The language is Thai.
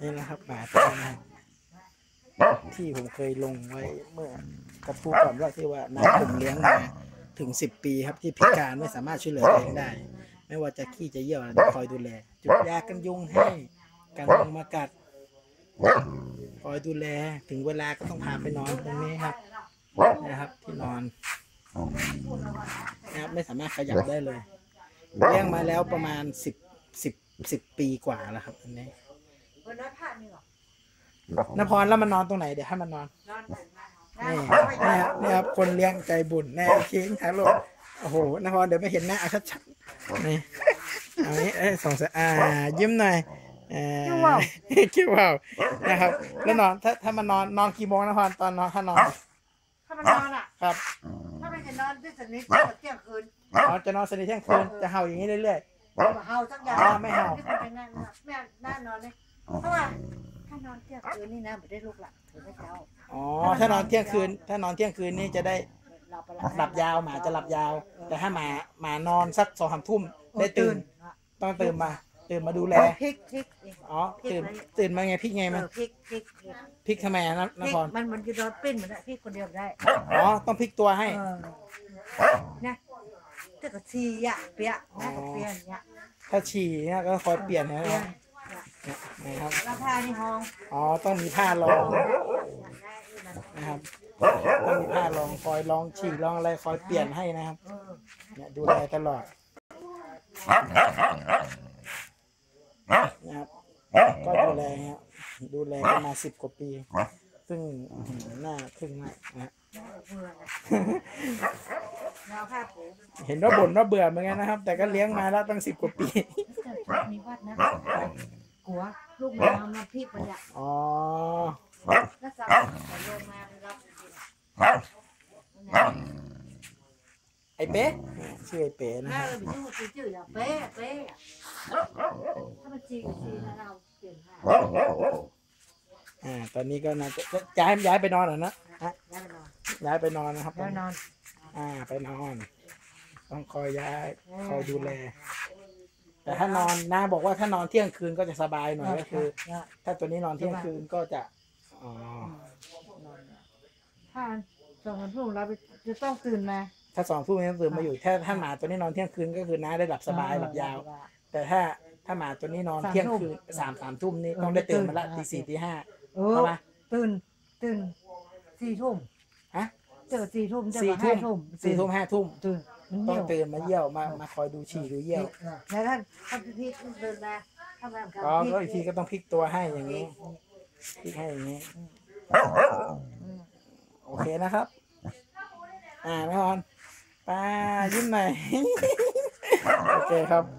นี่นะครับหมาตัวนี้นะครับที่ผมเคยลงไว้เมื่อกระทู้ก่อนว่าที่ว่าน้าผมเลี้ยงมาถึงสิบปีครับที่พิการไม่สามารถช่วยเหลือตัวเองได้ ไม่ว่าจะขี้จะเยี่ยวอะไรคอยดูแล จุดยากันยุงให้กันยุงมากัดคอยดูแลถึงเวลาก็ต้องพาไปนอนตรงนี้ครับนะครับที่นอนนะครับไม่สามารถขยับได้เลยเลี้ยงมาแล้วประมาณสิบสิบ สิบปีกว่าแล้วครับอันนี้วันนั้นผ่านนี่หรอนพรแล้วมันนอนตรงไหนเดี๋ยวให้มันนอนนอนนี่นี่ครับนี่ครับคนเลี้ยงใจบุญแน่เค้งถ่ายรูปโอ้โหนพรเดี๋ยวไม่เห็นหน้าเอาชัดๆนี่เอานี้เอ้ยสองสายอ่ายิ้มหน่อยเอ่อคิ้วว่าวนะครับ แล้วนอนถ้าถ้ามันนอนนอนกี่โมงนพรตอนนอนถ้านอนถ้ามันนอนอะครับ ถ้ามันจะนอนด้วยสนิทก็เที่ยงคืนอ๋อจะนอนสนิทเที่ยงคืนจะเห่าอย่างนี้เรื่อยมา เฮาสักอย่างอ่าไม่เห่าไม่เป็นนั่นนะแม่น่านอนเลยเพราะว่าถ้านอนเที่ยงคืนนี่นะไม่ได้ลูกหลับถึงได้เช้าๆอ๋อถ้านอนเที่ยงคืน ถ้านอนเที่ยงคืนนี่จะได้หลับไปหลับยาวหมาจะหลับยาว แต่ถ้าหมาหมานอนสักสองสามทุ่มได้ตื่น ต้องตื่นมา ตื่นมาดูแลพริกพริกอ๋อตื่นตื่นมาไงพี่ไงเอมันอพริกพริกพริกพลิกทำไมอะนพนริกพรมันมันจะนอนปิ้นเหมือนพริกคนเดียวได้อ๋อต้องพลิกตัวให้เออนะ แต่ก็ชีอะเปียะนะก็เปียะเนี่ยถ้าฉี่เนี่ยก็คอยเปลี่ยนนะเปียะนะครับราคานี่ห้องอ๋อ ต้องมีผ้ารองนะครับ ต้องมีผ้ารองคอยรองฉี่รองอะไรคอยเปลี่ยนให้นะครับ เออเนี่ยดูแลตลอดนะครับ ก็ดูแลครับดูแลกันมาสิบกว่าปี ซึ่งอื้อหือน่าทึ่งมากนะฮะ เบื่อนะแนวผ้าปูเห็นว่าบ่นว่าเบื่อเหมือนกันนะครับ แต่ก็เลี้ยงมาแล้วตั้งสิบกว่าปี มีวัดนะกลัวลูกมามาพี่ประหยัดอ๋อแล้วสั่งแต่โยมมารับจริงไอ้เป๊ะชื่อไอ้เป๊ะนะแม่ฮะเราไปชื่อชื่อชื่ออย่างเป๊ะเป๊ะถ้ามันจริงจริงนะเราเปลี่ยนผ้าอ่าตอนนี้ก็น่าจะย้ายย้ายไปนอนเหรอนะฮะ ย้ายไปนอนย้ายไปนอนนะครับย้ายนอน อ่า ไปนอน ต้องคอยย้ายคอยดูแล แต่ถ้านอนน้าบอกว่าถ้านอนเที่ยงคืนก็จะสบายหน่อยก็คือถ้าตัวนี้นอนเที่ยงคืนก็จะอ๋อถ้าสองวันพรุ่งเราจะต้องตื่นมาถ้าสองทุ่มนี้ตื่นมาอยู่ถ้าถ้าหมาตัวนี้นอนเที่ยงคืนก็คือน้าได้หลับสบายหลับยาว แต่ถ้าถ้าหมาตัวนี้นอนเที่ยงคืนสามสามทุ่มนี่ต้องได้ตื่นมาละตีสี่ตีห้าเอเพอราะว่า ตื่นตื่นสี่ทุ่ม ฮะ เจอ สี่ทุ่มเจอสี่ห้าทุ่มทุ่มสี่ทุ่มห้าทุ่มตื่นต้องตื่นมาเยี่ยวมามาคอยดูฉี่ดูเยี่ยวแล้วท่านท่านพี่เดินมาทำงานกับอ๋อพี่ก็อีกทีก็ต้องพลิกตัวให้อย่างนี้พลิกให้อย่างนี้โอเคนะครับ อ่าแม่ฮอนป้ายิ้มหน่อย โอเคครับ